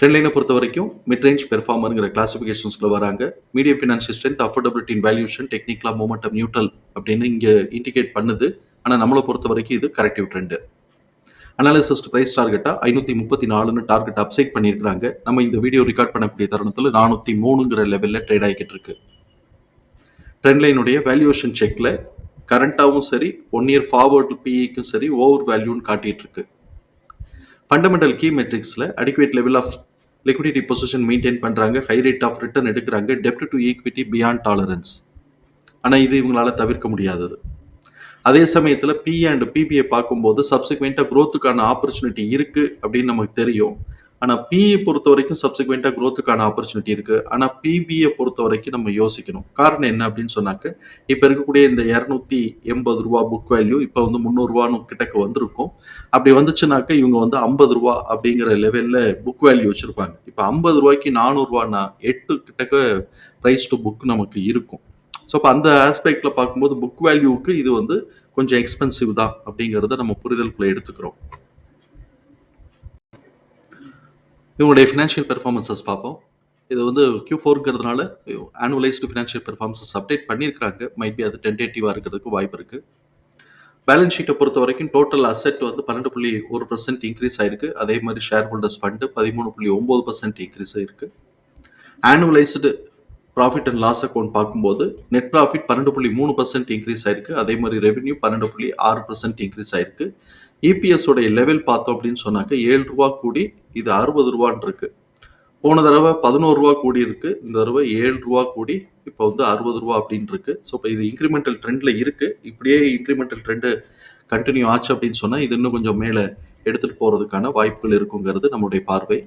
ட்ரெண்ட்லைனை பொறுத்த வரைக்கும் mid range பெர்ஃபார்மருங்கிற கிளாசிஃபிகேஷன்ஸ்குள்ள வராங்க. மீடியம் ஃபினான்ஷியல் ஸ்ட்ரென்த் அஃபோர்டபிலிட்டின் வேல்யூஷன் டெக்னிக்கலா மூமெண்டம் நியூட்ரல் அப்படின்னு இங்கே இண்டிகேட் பண்ணுது. ஆனால் நம்மளை பொறுத்த வரைக்கும் இது கரெக்டிவ் ட்ரெண்டு அனாலிசிஸ்ட் பிரைஸ் டார்கெட்டாக ஐநூற்றி முப்பத்தி நாலுன்னு டார்கெட் அப்சைட் பண்ணியிருக்காங்க நம்ம இந்த வீடியோ ரெக்கார்ட் பண்ணக்கூடிய தருணத்தில் நானூற்றி மூணுங்கிற லெவலில் ட்ரேட் ஆகிக்கிட்டு இருக்கு. ட்ரெண்ட்லைனுடைய வேல்யூஷன் செக்கில் கரண்ட்டாகவும் சரி ஒன் இயர் ஃபார்வர்டு பிஇக்கும் சரி ஓவர் வேல்யூன்னு காட்டிகிட்டு இருக்கு. Fundamental key மெட்ரிக்ஸில் adequate level of liquidity position maintain பண்ணுறாங்க ஹை ரேட் ஆஃப் ரிட்டர்ன் எடுக்கிறாங்க. டெப்ட் டு ஈக்விட்டி பியாண்ட் டாலரன்ஸ் ஆனால் இது இவங்களால தவிர்க்க முடியாதது. அதே சமயத்தில் பி அண்ட் பிபிஐ பார்க்கும்போது சப்சிக்வெண்ட்டாக க்ரோத்துக்கான ஆப்பர்ச்சுனிட்டி இருக்குது அப்படின்னு நமக்கு தெரியும். ஆனால் பிஇ பொறுத்த வரைக்கும் சப்சிக்வெண்ட்டாக க்ரோத்துக்கான ஆப்பர்ச்சுனிட்டி இருக்குது ஆனால் பிபிஐ பொறுத்த வரைக்கும் நம்ம யோசிக்கணும். காரணம் என்ன அப்படின்னு சொன்னாக்க இப்போ இருக்கக்கூடிய இந்த இரநூத்தி எண்பது ரூபா புக் வேல்யூ இப்போ வந்து முந்நூறுரூவான்னு கிட்டக்க வந்திருக்கும். அப்படி வந்துச்சுனாக்க இவங்க வந்து ஐம்பது ரூபா அப்படிங்கிற லெவலில் புக் வேல்யூ வச்சுருப்பாங்க. இப்போ ஐம்பது ரூபாய்க்கு நானூறுரூவானா எட்டு கிட்டக்க ப்ரைஸ் டு புக் நமக்கு இருக்கும். ஸோ இப்போ அந்த ஆஸ்பெக்டில் பார்க்கும்போது புக் வேல்யூவுக்கு இது வந்து கொஞ்சம் எக்ஸ்பென்சிவ் தான் அப்படிங்கிறத நம்ம புரிதலுக்குள்ள எடுத்துக்கிறோம். இவங்களுடைய ஃபினான்ஷியல் பெர்ஃபார்மன்சஸ் பார்ப்போம். இது வந்து கியூ ஃபோருங்கிறதுனால ஆனுவலைஸ்டு ஃபினான்ஷியல் பெர்ஃபார்மன்சஸ் அப்டேட் பண்ணியிருக்காங்க மைட் பி அது டென்டேட்டிவாக இருக்கிறதுக்கு வாய்ப்பு இருக்குது பேலன்ஸ் ஷீட்டை பொறுத்த வரைக்கும் டோட்டல் அசெட் வந்து பன்னெண்டு புள்ளி ஒரு பர்சன்ட் இன்க்ரீஸ் ஆயிருக்கு. அதே மாதிரி ஷேர் ஹோல்டர்ஸ் ஃபண்டு பதிமூணு புள்ளி ஒம்பது பர்சன்ட் இன்க்ரீஸ் ஆயிருக்கு. Annualised profit and loss account பார்க்கும்போது நெட் ப்ராஃபிட் பன்னெண்டு புள்ளி மூணு பர்சன்ட் இன்க்ரீஸ் ஆயிருக்கு. அதே மாதிரி ரெவென்யூ பன்னெண்டு புள்ளி ஆறு பர்சன்ட் இன்க்ரீஸ் ஆயிருக்கு. இபிஎஸ் உடைய லெவல் பார்த்தோம் அப்படின்னு சொன்னாக்க ஏழு ரூபா கூடி இது அறுபது ரூபான்னு இருக்கு. போன தடவை பதினோரு ரூபா கூடி இருக்கு. இந்த தடவை ஏழு ரூபா கூடி இப்போ வந்து அறுபது ரூபா அப்படின்னு இருக்கு. ஸோ இப்போ இது இன்க்ரிமெண்டல் ட்ரெண்டில் இருக்கு. இப்படியே இன்க்ரிமெண்டல் ட்ரெண்டு கண்டினியூ ஆச்சு அப்படின்னு சொன்னால் இது இன்னும் கொஞ்சம் மேலே எடுத்துகிட்டு போகிறதுக்கான வாய்ப்புகள் இருக்குங்கிறது நம்முடைய பார்வை.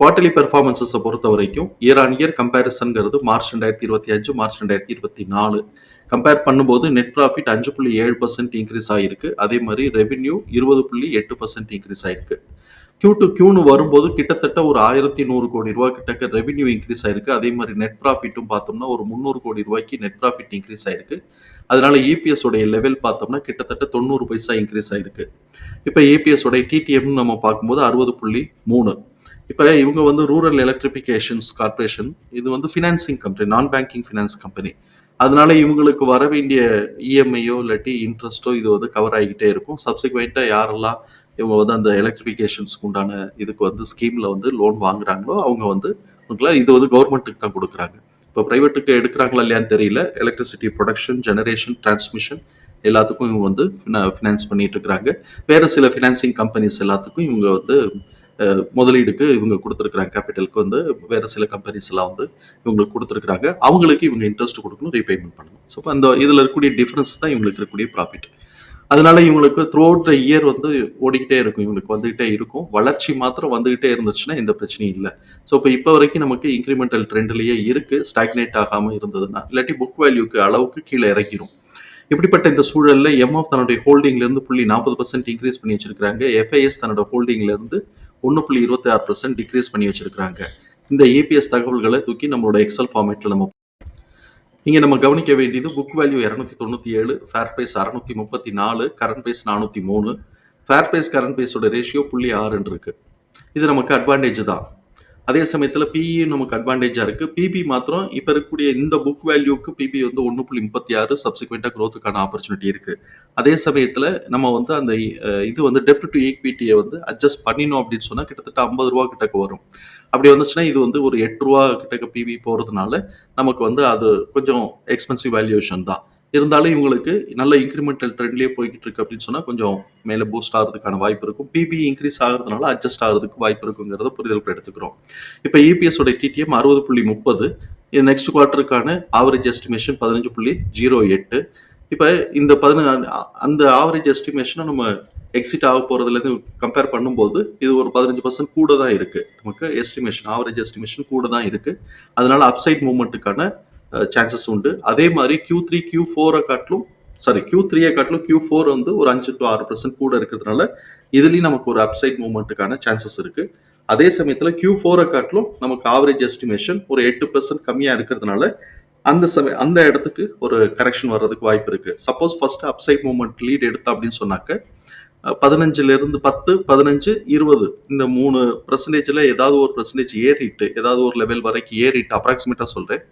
குவார்டர்லி பெர்ஃபார்மன்ஸஸை பொறுத்த வரைக்கும் இயர் ஆன் இயர் கம்பேரிசன்கிறது மார்ச் ரெண்டாயிரத்தி இருபத்தி அஞ்சு மார்ச் ரெண்டாயிரத்தி இருபத்தி நாலு. கம்பேர் பண்ணும்போது நெட் ப்ராஃபிட் அஞ்சு புள்ளி ஏழு பர்சன்ட் இன்க்ரீஸ் ஆகிருக்கு அதே மாதிரி ரெவென்யூ இருபது புள்ளி எட்டு பர்சன்ட் இன்க்ரீஸ் ஆயிருக்கு. கியூ டு கியூன்னு வரும்போது கிட்டத்தட்ட ஒரு ஆயிரத்தி நூறு கோடி ரூபா கிட்டக்க ரெவென்யூ இன்க்ரீஸ் ஆயிருக்கு. அதே மாதிரி நெட் ப்ராஃபிட்டும் பார்த்தோம்னா ஒரு முந்நூறு கோடி ரூபாய்க்கு நெட் ப்ராஃபிட் இன்க்ரீஸ் ஆயிருக்கு. அதனால இபிஎஸ் உடைய லெவல் பார்த்தோம்னா கிட்டத்தட்ட தொண்ணூறு பைசா இன்க்ரீஸ் ஆயிருக்கு. இப்போ ஏபிஎஸ் உடைய டிடிஎம்னு நம்ம பார்க்கும்போது அறுபது புள்ளி மூணு. இப்போ இவங்க வந்து ரூரல் எலக்ட்ரிஃபிகேஷன்ஸ் கார்பரேஷன் இது வந்து financing company non banking finance company அதனால இவங்களுக்கு வர வேண்டிய இஎம்ஐயோ இல்லாட்டி இன்ட்ரெஸ்ட்டோ இது வந்து கவர் ஆகிக்கிட்டே இருக்கும். சப்சிக்வெண்ட்டாக யாரெல்லாம் இவங்க வந்து அந்த எலக்ட்ரிஃபிகேஷன்ஸ்க்கு உண்டான இதுக்கு வந்து ஸ்கீமில் வந்து லோன் வாங்குறாங்களோ அவங்க வந்து உங்களுக்குலாம் இது வந்து கவர்மெண்ட்டுக்கு தான் கொடுக்குறாங்க. இப்போ ப்ரைவேட்டுக்கு எடுக்கிறாங்களா இல்லையான்னு தெரியல. எலக்ட்ரிசிட்டி ப்ரொடக்ஷன் ஜெனரேஷன் டிரான்ஸ்மிஷன் எல்லாத்துக்கும் இவங்க வந்து ஃபினான்ஸ் பண்ணிட்டு இருக்கிறாங்க. வேறு சில ஃபினான்சிங் கம்பெனிஸ் எல்லாத்துக்கும் இவங்க வந்து முதலீடுக்கு இவங்க கொடுத்துருக்குறாங்க. கேபிட்டலுக்கு வந்து வேறு சில கம்பெனிஸ் எல்லாம் வந்து இவங்களுக்கு கொடுத்துருக்குறாங்க. அவங்களுக்கு இவங்க இன்ட்ரெஸ்ட் கொடுக்கணும் ரீபேமெண்ட் பண்ணணும். ஸோ அந்த இதில் இருக்கக்கூடிய டிஃப்ரென்ஸ் தான் இவங்களுக்கு இருக்கக்கூடிய ப்ராஃபிட் அதனால இவங்களுக்கு த்ரூ அவுட் த இயர் வந்து ஓடிக்கிட்டே இருக்கும். இவங்களுக்கு வந்துகிட்டே இருக்கும். வளர்ச்சி மாத்திரம் வந்துகிட்டே இருந்துச்சுன்னா எந்த பிரச்சனையும் இல்லை. ஸோ இப்போ இப்போ வரைக்கும் நமக்கு இன்க்ரிமெண்டல் ட்ரெண்ட்லேயே இருக்கு. ஸ்டாக்னேட் ஆகாமல் இருந்ததுன்னா இல்லாட்டி புக் வேல்யூக்கு அளவுக்கு கீழே இறங்கிடும் இப்படிப்பட்ட இந்த சூழலில் எம்எஃப் தன்னுடைய ஹோல்டிங்லேருந்து புள்ளி நாற்பது பர்சன்ட் இன்க்ரீஸ் பண்ணி வச்சிருக்காங்க எஃப்ஐஎஸ் தன்னோட ஹோல்டிங்லேருந்து ஒன்று புள்ளி இருபத்தி ஆறு பர்சன்ட் டிக்ரீஸ் பண்ணி வச்சிருக்கிறாங்க. இந்த ஏபிஎஸ் தகவல்களை தூக்கி நம்மளோட எக்ஸல் ஃபார்மேட்டில் நம்ம இங்கே நம்ம கவனிக்க வேண்டியது புக் வேல்யூ இரநூத்தி தொண்ணூற்றி ஏழு ஃபேர் ப்ரைஸ் அறநூற்றி முப்பத்தி நாலு கரண்ட் ப்ரைஸ் நானூற்றி மூணு. ஃபேர் ப்ரைஸ் கரண்ட் ப்ரைஸோட ரேஷியோ புள்ளி ஆறுன்னு இருக்கு. இது நமக்கு அட்வான்டேஜ் தான். அதே சமயத்தில் பிஇ நமக்கு அட்வான்டேஜாக இருக்குது பிபி மாத்திரம் இப்போ இருக்கக்கூடிய இந்த புக் வேல்யூக்கு பிபி வந்து ஒன்று புள்ளி முப்பத்தி ஆறு சப்சிக்வெண்ட்டாக க்ரோத்துக்கான ஆப்பர்ச்சுனிட்டி இருக்குது அதே சமயத்தில் நம்ம வந்து அந்த இது வந்து டெப்ட் டு ஈக்விட்டியை வந்து அட்ஜஸ்ட் பண்ணினோம் அப்படின்னு சொன்னால் கிட்டத்தட்ட ஐம்பது ரூபா கிட்டக்கு வரும். அப்படி வந்துச்சுன்னா இது வந்து ஒரு எட்டு ரூபா கிட்டக்க பிபி போகிறதுனால நமக்கு வந்து அது கொஞ்சம் எக்ஸ்பென்சிவ் வேல்யூஷன் தான். இருந்தாலும் இவங்களுக்கு நல்ல இன்க்ரிமெண்டல் ட்ரெண்ட்லேயே போய்கிட்டு இருக்கு அப்படின்னு சொன்னால் கொஞ்சம் மேலே பூஸ்ட் ஆகிறதுக்கான வாய்ப்பு இருக்கும். பிபி இன்க்ரீஸ் ஆகிறதுனால அட்ஜஸ்ட் ஆகிறதுக்கு வாய்ப்பு இருக்குங்கிறத புரிதல் எடுத்துக்கிறோம். இப்போ இபிஎஸ் உடைய டிடிஎம் அறுபது புள்ளி முப்பது நெக்ஸ்ட் குவார்ட்டருக்கான ஆவரேஜ் எஸ்டிமேஷன் பதினஞ்சு புள்ளி ஜீரோ எட்டு. இப்போ இந்த பதினஞ்சு அந்த ஆவரேஜ் எஸ்டிமேஷனை நம்ம எக்ஸிட் ஆக போகிறதுலேருந்து கம்பேர் பண்ணும்போது இது ஒரு பதினஞ்சு பர்சன்ட் கூட தான் இருக்குது நமக்கு எஸ்டிமேஷன் ஆவரேஜ் எஸ்டிமேஷன் கூட தான் இருக்குது அதனால அப்சைட் மூவ்மெண்ட்டுக்கான சான்சஸ் உண்டு. அதே மாதிரி கியூ த்ரீ கியூ ஃபோரை காட்டிலும் சாரி கியூ த்ரீயை காட்டிலும் கியூ ஃபோர் வந்து ஒரு அஞ்சு டு ஆறு பர்சன்ட் கூட இருக்கிறதுனால இதுலேயும் நமக்கு ஒரு அப்சைட் மூவ்மெண்ட்டுக்கான சான்சஸ் இருக்குது அதே சமயத்தில் கியூ ஃபோரை காட்டிலும் நமக்கு ஆவரேஜ் எஸ்டிமேஷன் ஒரு எட்டு பர்சன்ட் கம்மியாக இருக்கிறதுனால அந்த சமய அந்த இடத்துக்கு ஒரு கரெக்ஷன் வர்றதுக்கு வாய்ப்பு இருக்குது suppose first upside movement lead எடுத்தா அப்படின்னு சொன்னாக்க பதினஞ்சுலேருந்து பத்து பதினஞ்சு இருபது இந்த மூணு பர்சன்டேஜில் ஏதாவது ஒரு பர்சன்டேஜ் ஏறிட்டு ஏதாவது ஒரு லெவல் வரைக்கும் ஏறிட்டு அப்ராக்சிமேட்டாக சொல்கிறேன்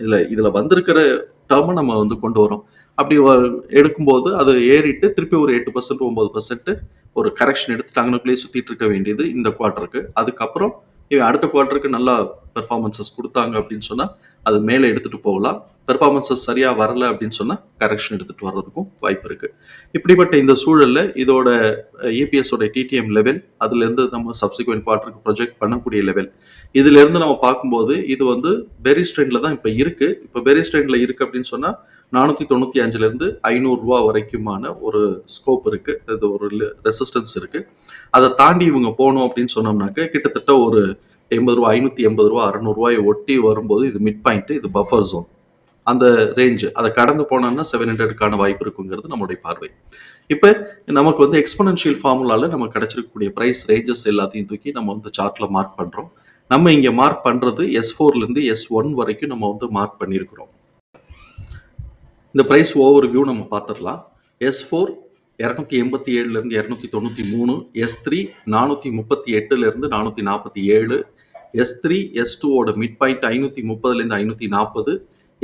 இல்லை இதில் வந்திருக்கிற டேர்மை நம்ம வந்து கொண்டு வரோம் அப்படி வ- எடுக்கும்போது அது ஏறிட்டு திருப்பி ஒரு எட்டு பர்சன்ட் ஒம்பது பர்சன்ட் ஒரு கரெக்ஷன் எடுத்து அங்கனுக்குள்ளேயே சுற்றிட்டு இருக்க வேண்டியது இந்த குவார்ட்டருக்கு அதுக்கப்புறம் இவன் அடுத்த குவார்ட்டருக்கு நல்லா பெர்ஃபார்மன்சஸ் கொடுத்தாங்க அப்படின்னு சொன்னால் அது மேலே எடுத்துகிட்டு போகலாம். பெர்ஃபார்மன்ஸஸ் சரியாக வரல அப்படின்னு சொன்னால் கரெக்ஷன் எடுத்துகிட்டு வர்றதுக்கும் வாய்ப்பு இருக்குது இப்படிப்பட்ட இந்த சூழலில் இதோட ஏபிஎஸோட டிடிஎம் லெவல் அதுலேருந்து நம்ம சப்சிக்வெண்ட் குவார்ட்டருக்கு ப்ரொஜெக்ட் பண்ணக்கூடிய லெவல் இதுலேருந்து நம்ம பார்க்கும்போது இது வந்து பெரி ஸ்ட்ரெண்டில் தான் இப்போ இருக்குது இப்போ பெரி ஸ்ட்ரெண்டில் இருக்குது அப்படின்னு சொன்னால் நானூற்றி தொண்ணூற்றி அஞ்சுலேருந்து ஐநூறுரூவா வரைக்குமான ஒரு ஸ்கோப் இருக்குது இது ஒரு ரெசிஸ்டன்ஸ் இருக்குது அதை தாண்டி இவங்க போனோம் அப்படின்னு சொன்னோம்னாக்க கிட்டத்தட்ட ஒரு எண்பது ரூபா ஐநூற்றி எண்பது ரூபா அறநூறுவாயை ஒட்டி வரும்போது இது மிட் பாயிண்ட் இது பஃபர் ஜோன் அந்த ரேஞ்ச் அதை கடந்து போனோம்னா செவன் ஹண்ட்ரடுக்கான வாய்ப்பு இருக்குங்கிறது நம்மளுடைய பார்வை. இப்போ நமக்கு வந்து எக்ஸ்பனன்ஷியல் ஃபார்முலாவில் நமக்கு கிடைச்சிருக்கக்கூடிய பிரைஸ் ரேஞ்சஸ் எல்லாத்தையும் தூக்கி நம்ம வந்து சார்ட்டில் மார்க் பண்ணுறோம் நம்ம இங்கே மார்க் பண்ணுறது எஸ் ஃபோர்லேருந்து எஸ் ஒன் வரைக்கும் நம்ம வந்து மார்க் பண்ணியிருக்கிறோம் இந்த ப்ரைஸ் ஓவர் வியூ நம்ம பார்த்துடலாம். எஸ் ஃபோர் இரநூத்தி எண்பத்தி ஏழுலேருந்து இரநூத்தி தொண்ணூற்றி மூணு எஸ் த்ரீ நானூற்றி முப்பத்தி எட்டுலேருந்து நானூற்றி நாற்பத்தி ஏழு எஸ் த்ரீ எஸ் டூவோட மிட் பாயிண்ட் ஐநூற்றி முப்பதுலேருந்து ஐநூற்றி நாற்பது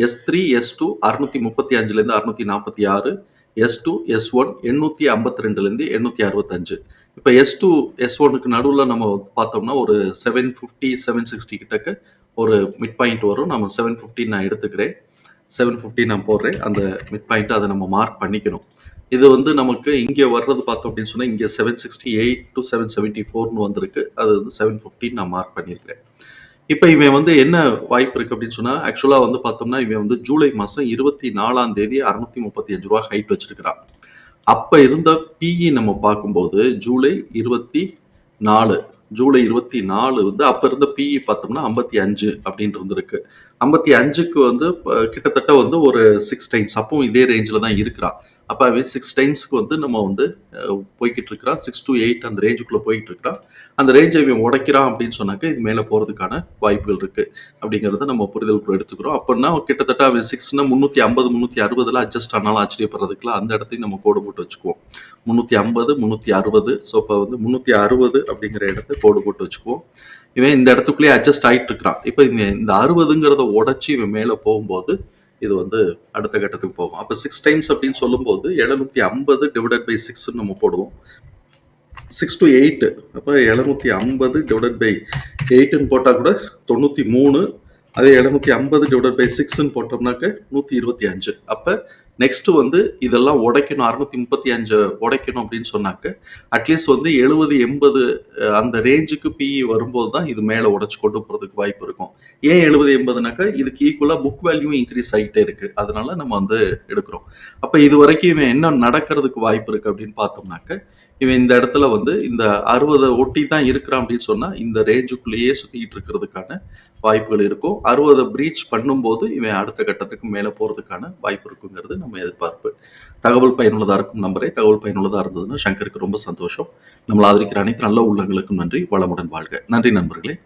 எஸ் த்ரீ எஸ் டூ அறுநூத்தி முப்பத்தி அஞ்சுலேருந்து அறுநூத்தி நாற்பத்தி ஆறு எஸ் டூ எஸ் ஒன் எண்ணூத்தி ஐம்பத்தி ரெண்டுலேருந்து எண்ணூற்றி எண்ணூத்தி அறுபத்தஞ்சு. இப்போ எஸ் டூ எஸ் ஒனுக்கு நடுவில் நம்ம பார்த்தோம்னா ஒரு செவன் ஃபிஃப்டி செவன் சிக்ஸ்டி கிட்டக்கு ஒரு மிட் பாயிண்ட் வரும். நம்ம செவன் ஃபிஃப்டி நான் எடுத்துக்கிறேன். செவன் ஃபிஃப்டி நான் போடுறேன். அந்த மிட் பாயிண்ட் அதை நம்ம மார்க் பண்ணிக்கணும். இது வந்து நமக்கு இங்கே வர்றது பார்த்தோம் அப்படின்னு சொன்னால் இங்கே seven sixty eight to seven seventy ஃபோர்னு வந்திருக்கு. அது வந்து செவன் ஃபிஃப்டின்னு நான் மார்க் பண்ணியிருக்கிறேன். இப்போ இவன் வந்து என்ன வாய்ப்பு இருக்கு அப்படின்னு சொன்னா ஆக்சுவலாக வந்து பார்த்தோம்னா இவன் வந்து ஜூலை மாதம் இருபத்தி நாலாம் தேதி அறுநூத்தி முப்பத்தி அஞ்சு ரூபா ஹைட் வச்சிருக்கிறான். அப்ப இருந்த பிஇ நம்ம பார்க்கும்போது ஜூலை இருபத்தி நாலு ஜூலை இருபத்தி நாலு வந்து அப்ப இருந்த பிஇ பார்த்தோம்னா ஐம்பத்தி அஞ்சு அப்படின்ட்டு இருந்திருக்கு. ஐம்பத்தி அஞ்சுக்கு வந்து கிட்டத்தட்ட வந்து ஒரு சிக்ஸ் டைம்ஸ் அப்பவும் இதே ரேஞ்சில் தான் இருக்கிறான். அப்போ அவன் சிக்ஸ் டைம்ஸ்க்கு வந்து நம்ம வந்து போய்கிட்டு இருக்கிறான். சிக்ஸ் டு எயிட் அந்த ரேஞ்சுக்குள்ளே போய்கிட்டு இருக்கிறான். அந்த ரேஞ்சை இவன் உடைக்கிறான் அப்படின்னு சொன்னாக்க இது மேலே போகிறதுக்கான வாய்ப்புகள் இருக்குது அப்படிங்கிறத நம்ம புரிதலுக்குள்ள எடுத்துக்கிறோம். அப்படின்னா கிட்டத்தட்ட அவன் சிக்ஸ்னா முந்நூற்றி ஐம்பது முந்நூற்றி அறுபதில் அட்ஜஸ்ட் ஆனாலும் ஆச்சரியப்படுறதுக்குலாம் அந்த இடத்தையும் நம்ம கோடு போட்டு வச்சுக்குவோம். முந்நூற்றி ஐம்பது முந்நூற்றி அறுபது. ஸோ இப்போ வந்து முந்நூற்றி அறுபது அப்படிங்கிற இடத்த கோடு போட்டு வச்சுக்குவோம். இவன் இந்த இடத்துக்குள்ளேயே அட்ஜஸ்ட் ஆகிட்டு இருக்கிறான். இப்போ இவன் இந்த அறுபதுங்கிறத உடைச்சி இவன் மேலே போகும்போது இது வந்து அடுத்த கட்டத்துக்கு போகும். அப்போ சிக்ஸ் டைம்ஸ் அப்படின்னு சொல்லும்போது எழுநூத்தி ஐம்பது டிவைடட் பை சிக்ஸ்ன்னு நம்ம போடுவோம். சிக்ஸ் டு எயிட்டு அப்போ எழுநூத்தி ஐம்பது டிவைடட் பை எயிட்டுன்னு போட்டால் கூட தொண்ணூற்றி மூணு அதே எழுநூத்தி ஐம்பது டிவைடட் பை சிக்ஸ்ன்னு போட்டோம்னாக்க நூற்றி இருபத்தி அஞ்சு. அப்போ நெக்ஸ்ட் வந்து இதெல்லாம் உடைக்கணும் அறுநூத்தி முப்பத்தி அஞ்சு உடைக்கணும் அப்படின்னு சொன்னாக்க அட்லீஸ்ட் வந்து எழுபது எண்பது அந்த ரேஞ்சுக்கு பிஇ வரும்போது தான் இது மேலே உடைச்சு கொண்டு போகிறதுக்கு வாய்ப்பு இருக்கும். ஏன் எழுபது எண்பதுனாக்கா இதுக்கு ஈக்குவலாக புக் வேல்யூ இன்க்ரீஸ் ஆகிட்டே இருக்கு. அதனால நம்ம வந்து எடுக்கிறோம். அப்போ இது வரைக்கும் இவன் என்ன நடக்கிறதுக்கு வாய்ப்பு இருக்கு அப்படின்னு பார்த்தோம்னாக்க இவன் இந்த இடத்துல வந்து இந்த அறுபதை ஒட்டி தான் இருக்கிறான் அப்படின்னு சொன்னால் இந்த ரேஞ்சுக்குள்ளேயே சுற்றிக்கிட்டு இருக்கிறதுக்கான வாய்ப்புகள் இருக்கும். அறுபதை பிரீச் பண்ணும்போது இவன் அடுத்த கட்டத்துக்கு மேலே போகிறதுக்கான வாய்ப்பு இருக்குங்கிறது நம்ம எதிர்பார்ப்பு. தகவல் பயனுள்ளதாக இருக்கும் நம்பரே. தகவல் பயனுள்ளதாக இருந்ததுன்னா சங்கருக்கு ரொம்ப சந்தோஷம். நம்மளை ஆதரிக்கிற அனைத்து நல்ல உள்ளங்களுக்கும் நன்றி. வளமுடன் வாழ்க. நன்றி நண்பர்களே.